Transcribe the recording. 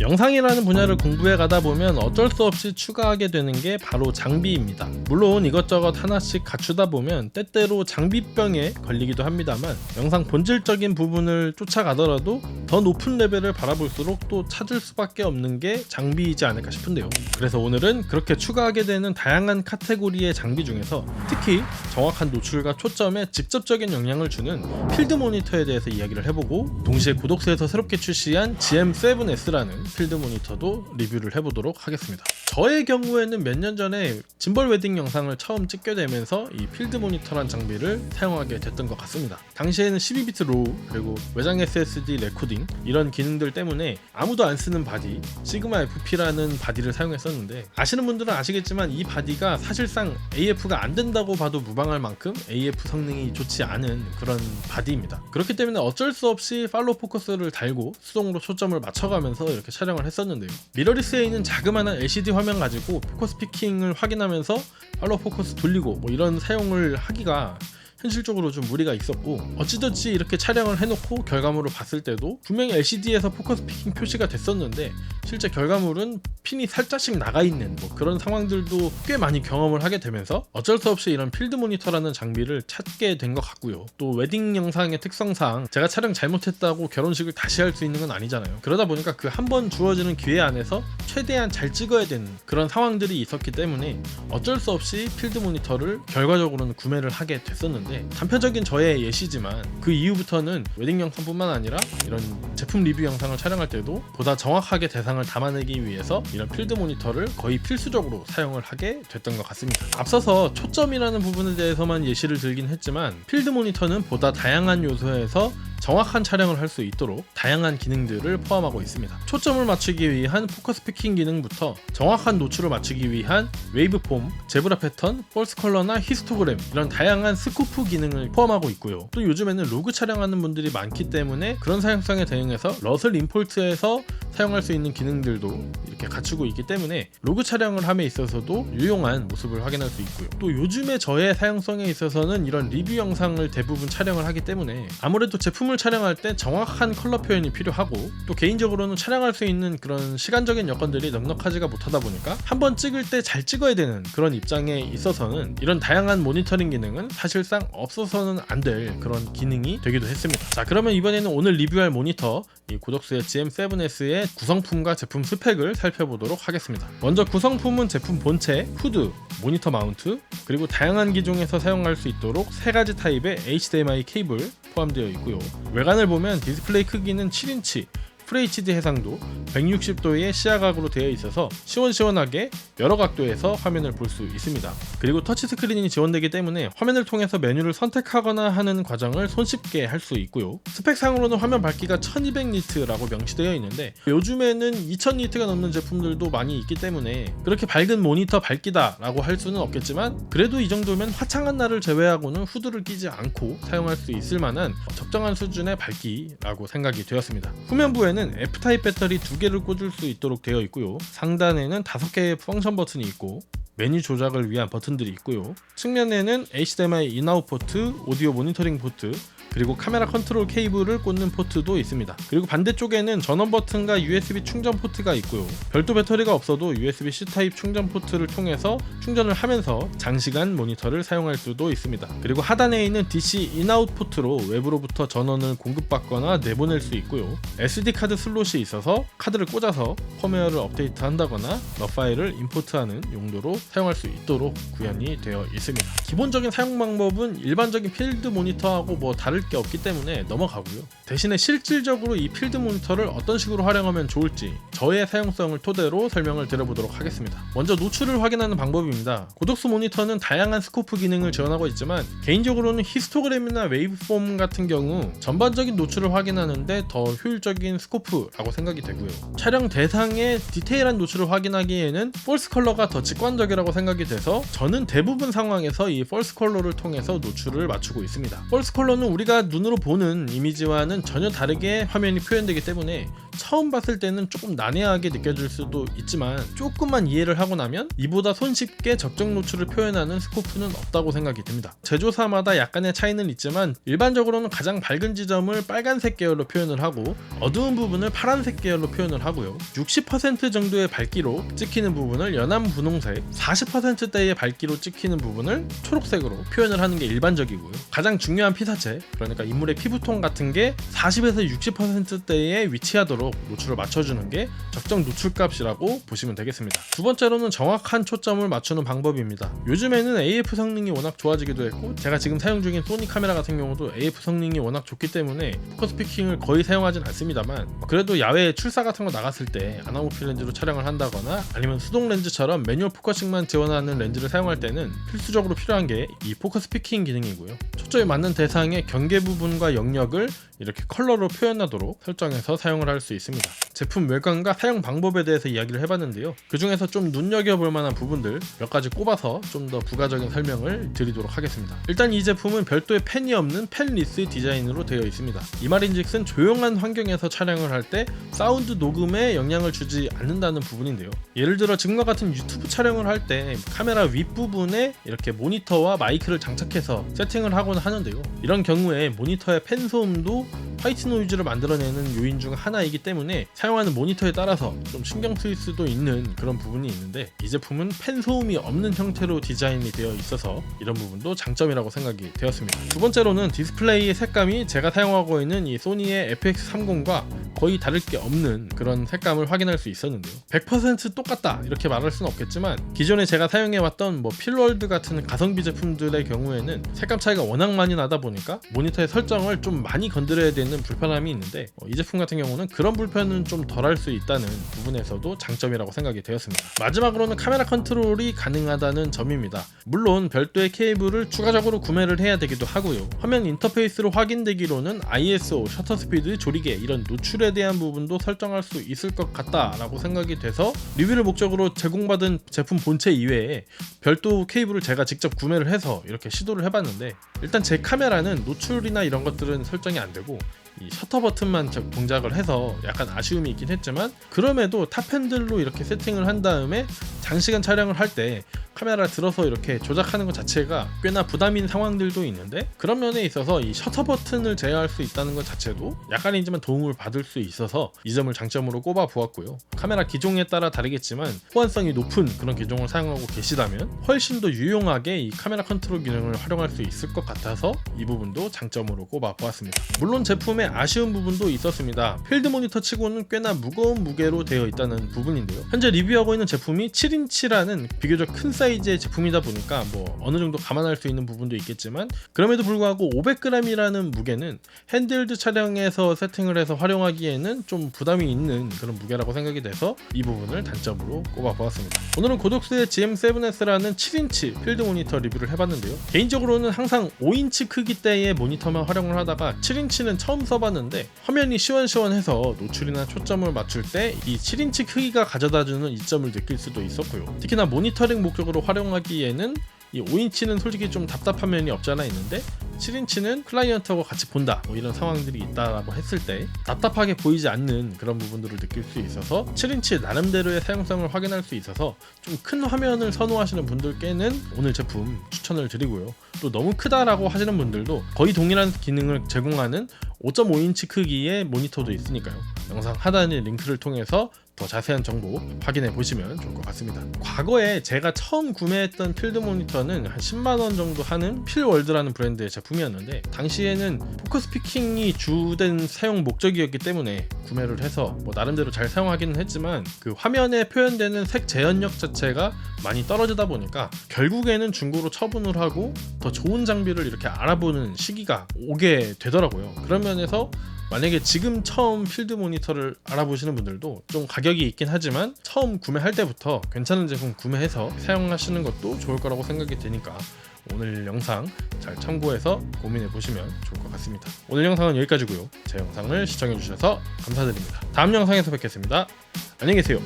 영상이라는 분야를 공부해 가다 보면 어쩔 수 없이 추가하게 되는 게 바로 장비입니다. 물론 이것저것 하나씩 갖추다 보면 때때로 장비병에 걸리기도 합니다만 영상 본질적인 부분을 쫓아가더라도 더 높은 레벨을 바라볼수록 또 찾을 수밖에 없는 게 장비이지 않을까 싶은데요. 그래서 오늘은 그렇게 추가하게 되는 다양한 카테고리의 장비 중에서 특히 정확한 노출과 초점에 직접적인 영향을 주는 필드 모니터에 대해서 이야기를 해보고 동시에 고독스에서 새롭게 출시한 GM7S라는 필드 모니터도 리뷰를 해보도록 하겠습니다. 저의 경우에는 몇 년 전에 짐벌 웨딩 영상을 처음 찍게 되면서 이 필드 모니터란 장비를 사용하게 됐던 것 같습니다. 당시에는 12비트 로우 그리고 외장 SSD 레코딩 이런 기능들 때문에 아무도 안 쓰는 바디 시그마 FP라는 바디를 사용했었는데 아시는 분들은 아시겠지만 이 바디가 사실상 AF가 안 된다고 봐도 무방할 만큼 AF 성능이 좋지 않은 그런 바디입니다. 그렇기 때문에 어쩔 수 없이 팔로우 포커스를 달고 수동으로 초점을 맞춰가면서 이렇게 촬영을 했었는데요. 미러리스에 있는 자그마한 LCD 화면 가지고 포커스 피킹을 확인하면서 팔로우 포커스 돌리고 뭐 이런 사용을 하기가 현실적으로 좀 무리가 있었고 어찌됐지 이렇게 촬영을 해놓고 결과물을 봤을 때도 분명히 LCD에서 포커스 피킹 표시가 됐었는데 실제 결과물은 핀이 살짝씩 나가 있는 뭐 그런 상황들도 꽤 많이 경험을 하게 되면서 어쩔 수 없이 이런 필드 모니터라는 장비를 찾게 된 것 같고요. 또 웨딩 영상의 특성상 제가 촬영 잘못했다고 결혼식을 다시 할 수 있는 건 아니잖아요. 그러다 보니까 그 한 번 주어지는 기회 안에서 최대한 잘 찍어야 되는 그런 상황들이 있었기 때문에 어쩔 수 없이 필드 모니터를 결과적으로는 구매를 하게 됐었는데 단편적인 저의 예시지만 그 이후부터는 웨딩 영상뿐만 아니라 이런 제품 리뷰 영상을 촬영할 때도 보다 정확하게 대상을 담아내기 위해서 이런 필드 모니터를 거의 필수적으로 사용을 하게 됐던 것 같습니다. 앞서서 초점이라는 부분에 대해서만 예시를 들긴 했지만 필드 모니터는 보다 다양한 요소에서 정확한 촬영을 할 수 있도록 다양한 기능들을 포함하고 있습니다. 초점을 맞추기 위한 포커스 피킹 기능부터 정확한 노출을 맞추기 위한 웨이브폼, 제브라 패턴, 펄스 컬러나 히스토그램 이런 다양한 스코프 기능을 포함하고 있고요. 또 요즘에는 로그 촬영하는 분들이 많기 때문에 그런 사용성에 대응해서 러슬 임폴트에서 사용할 수 있는 기능들도 이렇게 갖추고 있기 때문에 로그 촬영을 함에 있어서도 유용한 모습을 확인할 수 있고요. 또 요즘에 저의 사용성에 있어서는 이런 리뷰 영상을 대부분 촬영을 하기 때문에 아무래도 제품을 촬영할 때 정확한 컬러 표현이 필요하고 또 개인적으로는 촬영할 수 있는 그런 시간적인 여건들이 넉넉하지가 못하다 보니까 한 번 찍을 때 잘 찍어야 되는 그런 입장에 있어서는 이런 다양한 모니터링 기능은 사실상 없어서는 안 될 그런 기능이 되기도 했습니다. 자 그러면 이번에는 오늘 리뷰할 모니터 이 고덕수의 GM7S의 구성품과 제품 스펙을 살펴보도록 하겠습니다. 먼저 구성품은 제품 본체, 후드, 모니터 마운트, 그리고 다양한 기종에서 사용할 수 있도록 세 가지 타입의 HDMI 케이블 포함되어 있고요. 외관을 보면 디스플레이 크기는 7인치, FHD 해상도 160도의 시야각으로 되어 있어서 시원시원하게 여러 각도에서 화면을 볼 수 있습니다. 그리고 터치 스크린이 지원되기 때문에 화면을 통해서 메뉴를 선택하거나 하는 과정을 손쉽게 할 수 있고요. 스펙상으로는 화면 밝기가 1200니트라고 명시되어 있는데 요즘에는 2000니트가 넘는 제품들도 많이 있기 때문에 그렇게 밝은 모니터 밝기다 라고 할 수는 없겠지만 그래도 이 정도면 화창한 날을 제외하고는 후드를 끼지 않고 사용할 수 있을 만한 적정한 수준의 밝기라고 생각이 되었습니다. 후면부에는 F타입 배터리 두 개를 꽂을 수 있도록 되어 있고요. 상단에는 다섯 개의 펑션 버튼이 있고 메뉴 조작을 위한 버튼들이 있고요. 측면에는 HDMI 인아웃 포트, 오디오 모니터링 포트, 그리고 카메라 컨트롤 케이블을 꽂는 포트도 있습니다. 그리고 반대쪽에는 전원 버튼과 USB 충전 포트가 있고요. 별도 배터리가 없어도 USB-C 타입 충전 포트를 통해서 충전을 하면서 장시간 모니터를 사용할 수도 있습니다. 그리고 하단에 있는 DC 인아웃 포트로 외부로부터 전원을 공급받거나 내보낼 수 있고요. SD 카드 슬롯이 있어서 카드를 꽂아서 펌웨어를 업데이트한다거나 러 파일을 임포트하는 용도로 사용할 수 있도록 구현이 되어 있습니다. 기본적인 사용 방법은 일반적인 필드 모니터하고 뭐 다를 게 없기 때문에 넘어가고요. 대신에 실질적으로 이 필드 모니터를 어떤 식으로 활용하면 좋을지 저의 사용성을 토대로 설명을 드려보도록 하겠습니다. 먼저 노출을 확인하는 방법입니다. 고독수 모니터는 다양한 스코프 기능을 지원하고 있지만 개인적으로는 히스토그램이나 웨이브폼 같은 경우 전반적인 노출을 확인하는데 더 효율적인 스코프라고 생각이 되고요. 촬영 대상의 디테일한 노출을 확인하기에는 폴스 컬러가 더 직관적이라고 생각이 돼서 저는 대부분 상황에서 이 펄스 컬러를 통해서 노출을 맞추고 있습니다. 펄스 컬러는 우리가 눈으로 보는 이미지와는 전혀 다르게 화면이 표현되기 때문에 처음 봤을 때는 조금 난해하게 느껴질 수도 있지만 조금만 이해를 하고 나면 이보다 손쉽게 적정 노출을 표현하는 스코프는 없다고 생각이 듭니다. 제조사마다 약간의 차이는 있지만 일반적으로는 가장 밝은 지점을 빨간색 계열로 표현을 하고 어두운 부분을 파란색 계열로 표현을 하고요. 60% 정도의 밝기로 찍히는 부분을 연한 분홍색, 40%대의 밝기로 찍히는 부분을 초록색으로 표현을 하는 게 일반적이고요. 가장 중요한 피사체, 그러니까 인물의 피부톤 같은 게 40에서 60%대에 위치하도록 노출을 맞춰주는 게 적정 노출값이라고 보시면 되겠습니다. 두 번째로는 정확한 초점을 맞추는 방법입니다. 요즘에는 AF 성능이 워낙 좋아지기도 했고 제가 지금 사용 중인 소니 카메라 같은 경우도 AF 성능이 워낙 좋기 때문에 포커스 피킹을 거의 사용하진 않습니다만 그래도 야외 출사 같은 거 나갔을 때 아나모필 렌즈로 촬영을 한다거나 아니면 수동 렌즈처럼 매뉴얼 포커싱만 지원하는 렌즈를 사용할 때는 필수적으로 필요한 게 이 포커스 피킹 기능이고요. 초점이 맞는 대상의 경계 부분과 영역을 이렇게 컬러로 표현하도록 설정해서 사용을 할 수 있습니다. 제품 외관과 사용 방법에 대해서 이야기를 해봤는데요. 그 중에서 좀 눈여겨볼 만한 부분들 몇 가지 꼽아서 좀 더 부가적인 설명을 드리도록 하겠습니다. 일단 이 제품은 별도의 펜이 없는 펜리스 디자인으로 되어 있습니다. 이 말인즉슨 조용한 환경에서 촬영을 할 때 사운드 녹음에 영향을 주지 않는다는 부분인데요. 예를 들어 지금과 같은 유튜브 촬영을 할 때 카메라 윗부분에 이렇게 모니터와 마이크를 장착해서 세팅을 하곤 하는데요. 이런 경우에 모니터의 펜 소음도 화이트 노이즈를 만들어내는 요인 중 하나이기 때문에 사용하는 모니터에 따라서 좀 신경 쓰일 수도 있는 그런 부분이 있는데 이 제품은 펜 소음이 없는 형태로 디자인이 되어 있어서 이런 부분도 장점이라고 생각이 되었습니다. 두 번째로는 디스플레이의 색감이 제가 사용하고 있는 이 소니의 FX30과 거의 다를 게 없는 그런 색감을 확인할 수 있었는데요. 100% 똑같다 이렇게 말할 수는 없겠지만 기존에 제가 사용해왔던 뭐 필월드 같은 가성비 제품들의 경우에는 색감 차이가 워낙 많이 나다 보니까 모니터의 설정을 좀 많이 건드려야 되는 불편함이 있는데 어, 이 제품 같은 경우는 그런 불편은 좀 덜할 수 있다는 부분에서도 장점이라고 생각이 되었습니다. 마지막으로는 카메라 컨트롤이 가능하다는 점입니다. 물론 별도의 케이블을 추가적으로 구매를 해야 되기도 하고요. 화면 인터페이스로 확인되기로는 ISO, 셔터 스피드, 조리개 이런 노출에 대한 부분도 설정할 수 있을 것 같다라고 생각이 돼서 리뷰를 목적으로 제공받은 제품 본체 이외에 별도 케이블을 제가 직접 구매를 해서 이렇게 시도를 해봤는데 일단 제 카메라는 노출이나 이런 것들은 설정이 안 되고 이 셔터 버튼만 저- 동작을 해서 약간 아쉬움이 있긴 했지만 그럼에도 탑 핸들로 이렇게 세팅을 한 다음에 장시간 촬영을 할 때 카메라 들어서 이렇게 조작하는 것 자체가 꽤나 부담인 상황들도 있는데 그런 면에 있어서 이 셔터 버튼을 제어할 수 있다는 것 자체도 약간이지만 도움을 받을 수 있어서 이 점을 장점으로 꼽아 보았고요. 카메라 기종에 따라 다르겠지만 호환성이 높은 그런 기종을 사용하고 계시다면 훨씬 더 유용하게 이 카메라 컨트롤 기능을 활용할 수 있을 것 같아서 이 부분도 장점으로 꼽아 보았습니다. 물론 제품에 아쉬운 부분도 있었습니다. 필드 모니터 치고는 꽤나 무거운 무게로 되어 있다는 부분인데요. 현재 리뷰하고 있는 제품이 7인치라는 비교적 큰 사이즈 의 제품이다 보니까 뭐 어느 정도 감안할 수 있는 부분도 있겠지만 그럼에도 불구하고 500g이라는 무게는 핸들드 촬영에서 세팅을 해서 활용하기에는 좀 부담이 있는 그런 무게라고 생각이 돼서 이 부분을 단점으로 꼽아 보았습니다. 오늘은 고독스의 GM7S라는 7인치 필드 모니터 리뷰를 해봤는데요. 개인적으로는 항상 5인치 크기대의 모니터만 활용을 하다가 7인치는 처음 써봤는데 화면이 시원시원해서 노출이나 초점을 맞출 때 이 7인치 크기가 가져다주는 이점을 느낄 수도 있었고요. 특히나 모니터링 목적으로 활용하기에는 이 5인치는 솔직히 좀 답답한 면이 없지 않아 있는데 7인치는 클라이언트하고 같이 본다. 뭐 이런 상황들이 있다라고 했을 때 답답하게 보이지 않는 그런 부분들을 느낄 수 있어서 7인치 나름대로의 사용성을 확인할 수 있어서 좀 큰 화면을 선호하시는 분들께는 오늘 제품 추천을 드리고요. 또 너무 크다라고 하시는 분들도 거의 동일한 기능을 제공하는 5.5인치 크기의 모니터도 있으니까요. 영상 하단의 링크를 통해서 더 자세한 정보 확인해 보시면 좋을 것 같습니다. 과거에 제가 처음 구매했던 필드 모니터는 한 10만 원 정도 하는 필월드라는 브랜드의 제품이었는데 당시에는 포커스 피킹이 주된 사용 목적이었기 때문에 구매를 해서 뭐 나름대로 잘 사용하기는 했지만 그 화면에 표현되는 색 재현력 자체가 많이 떨어지다 보니까 결국에는 중고로 처분을 하고 더 좋은 장비를 이렇게 알아보는 시기가 오게 되더라고요. 그런 면에서 만약에 지금 처음 필드 모니터를 알아보시는 분들도 좀 가격이 있긴 하지만 처음 구매할 때부터 괜찮은 제품 구매해서 사용하시는 것도 좋을 거라고 생각이 되니까 오늘 영상 잘 참고해서 고민해 보시면 좋을 것 같습니다. 오늘 영상은 여기까지고요. 제 영상을 시청해 주셔서 감사드립니다. 다음 영상에서 뵙겠습니다. 안녕히 계세요.